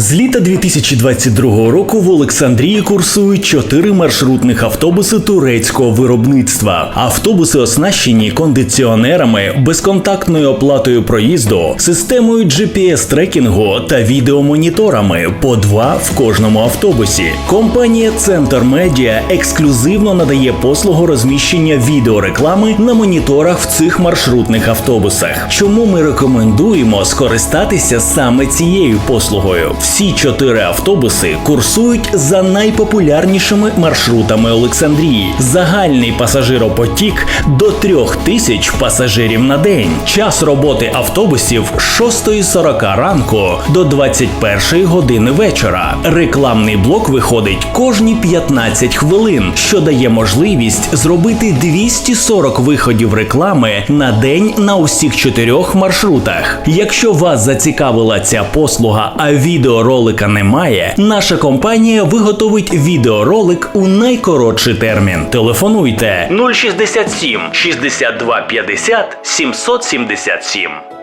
З літа 2022 року в Олександрії курсують чотири маршрутних автобуси турецького виробництва. Автобуси оснащені кондиціонерами, безконтактною оплатою проїзду, системою GPS-трекінгу та відеомоніторами по два в кожному автобусі. Компанія Центр Медіа ексклюзивно надає послугу розміщення відеореклами на моніторах в цих маршрутних автобусах. Чому ми рекомендуємо скористатися саме цією послугою? Всі чотири автобуси курсують за найпопулярнішими маршрутами Олександрії. Загальний пасажиропотік до трьох тисяч пасажирів на день. Час роботи автобусів з 6.40 ранку до 21 години вечора. Рекламний блок виходить кожні 15 хвилин, що дає можливість зробити 240 виходів реклами на день на усіх чотирьох маршрутах. Якщо вас зацікавила ця послуга, а відеоролика немає, наша компанія виготовить відеоролик у найкоротший термін. Телефонуйте 067 62 50 777.